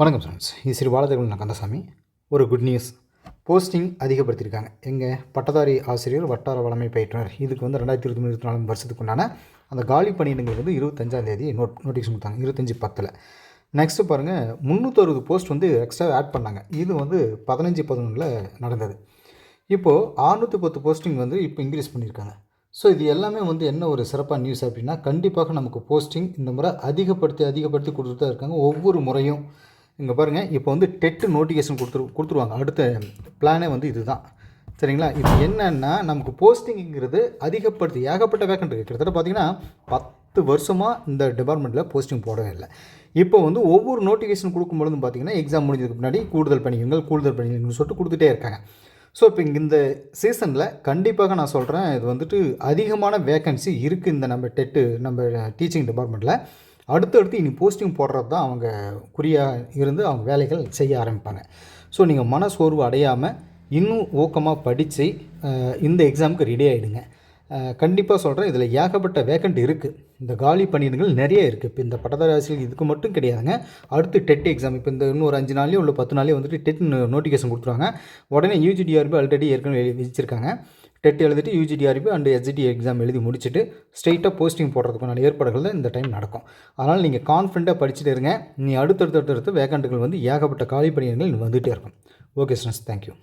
வணக்கம் ஃப்ரெண்ட்ஸ் இது ஸ்ரீ பாலதேவன் கந்தசாமி. ஒரு குட் நியூஸ் போஸ்டிங் அதிகப்படுத்தியிருக்காங்க. எங்கள் பட்டதாரி ஆசிரியர் வட்டார வளமை பயிற்றுனர் இதுக்கு வந்து ரெண்டாயிரத்தி இருபத்தி மூணு இருபத்தி நாலு வருஷத்துக்கு உண்டான அந்த காலி பணியிடங்கள் வந்து இருபத்தஞ்சாம் தேதி நோட் நோட்டீஸ் கொடுத்தாங்க. இருபத்தஞ்சி பத்தில். நெக்ஸ்ட்டு பாருங்கள் முந்நூற்றறுபது போஸ்ட் வந்து எக்ஸ்ட்ரா ஆட் பண்ணாங்க. இது வந்து பதினஞ்சு பதினொன்றில் நடந்தது. இப்போது அறுநூற்றி பத்து போஸ்டிங் வந்து இப்போ இன்க்ரீஸ் பண்ணியிருக்காங்க. ஸோ இது எல்லாமே வந்து என்ன ஒரு சிறப்பான நியூஸ் அப்படின்னா கண்டிப்பாக நமக்கு போஸ்டிங் இந்த முறை அதிகப்படுத்தி அதிகப்படுத்தி கொடுத்துட்டு தான் இருக்காங்க. ஒவ்வொரு முறையும் இங்கே பாருங்கள் இப்போ வந்து டெட்டு நோட்டிஃபிகேஷன் கொடுத்துரு கொடுத்துருவாங்க. அடுத்த பிளானே வந்து இதுதான். சரிங்களா? இது என்னென்னா நமக்கு போஸ்டிங்கிறது அதிகப்படுத்தி ஏகப்பட்ட வேக்கண்ட் இருக்குது கிட்டத்தட்ட பார்த்தீங்கன்னா பத்து வருஷமாக இந்த டிபார்ட்மெண்ட்டில் போஸ்டிங் போடவே இல்லை. இப்போ வந்து ஒவ்வொரு நோட்டிஃபிகேஷன் கொடுக்கும்பொழுது பார்த்தீங்கன்னா எக்ஸாம் முடிஞ்சதுக்கு முன்னாடி கூடுதல் பணிகள் கூடுதல் பணிகள் சொல்லிட்டு கொடுத்துட்டே இருக்காங்க. ஸோ இப்போ இங்கே இந்த சீசனில் கண்டிப்பாக நான் சொல்கிறேன் இது வந்துட்டு அதிகமான வேக்கன்சி இருக்குது இந்த நம்ம டெட்டு நம்ம டீச்சிங் டிபார்ட்மெண்ட்டில் அடுத்தடுத்து இனி போஸ்டிங் போடுறது தான் அவங்க குறியாக இருந்து அவங்க வேலைகள் செய்ய ஆரம்பிப்பாங்க. ஸோ நீங்கள் மன சோர்வு அடையாமல் இன்னும் ஊக்கமாக படித்து இந்த எக்ஸாமுக்கு ரெடி ஆகிடுங்க கண்டிப்பாக சொல்கிறேன் இதில் ஏகப்பட்ட வேக்கண்ட் இருக்குது இந்த காலி பணியிடங்கள் நிறைய இருக்குது இப்போ இந்த பட்டதாரி ஆசிரியர் இதுக்கு மட்டும் கிடையாதுங்க. அடுத்து டெட் எக்ஸாம் இப்போ இந்த இன்னொரு அஞ்சு நாள்லேயும் உள்ள பத்து நாள்லேயும் வந்துட்டு டெட் நோட்டிஃபிகேஷன் கொடுத்துருவாங்க. உடனே யூஜிடிஆர்பி ஆல்ரெடி ஏற்கனவே விதிச்சிருக்காங்க டெட் எழுதிட்டு யூஜிடிஆர்பி அண்ட் எஸ்ஜிடி எக்ஸாம் எழுதி முடிச்சுட்டு ஸ்ட்ரெயிட்டாக போஸ்டிங் போடுறதுக்கான ஏற்பாடுகள் தான் இந்த டைம் நடக்கும். அதனால் நீங்கள் கான்ஃபிடண்ட்டாக படிச்சுட்டு இருங்க. நீ அடுத்தடுத்து அடுத்தடுத்து வேகண்ட்டுகள் வந்து ஏகப்பட்ட காலி பணியிடங்கள் வந்துகிட்டே இருக்கும். Okay ஸ்னஸ் thank you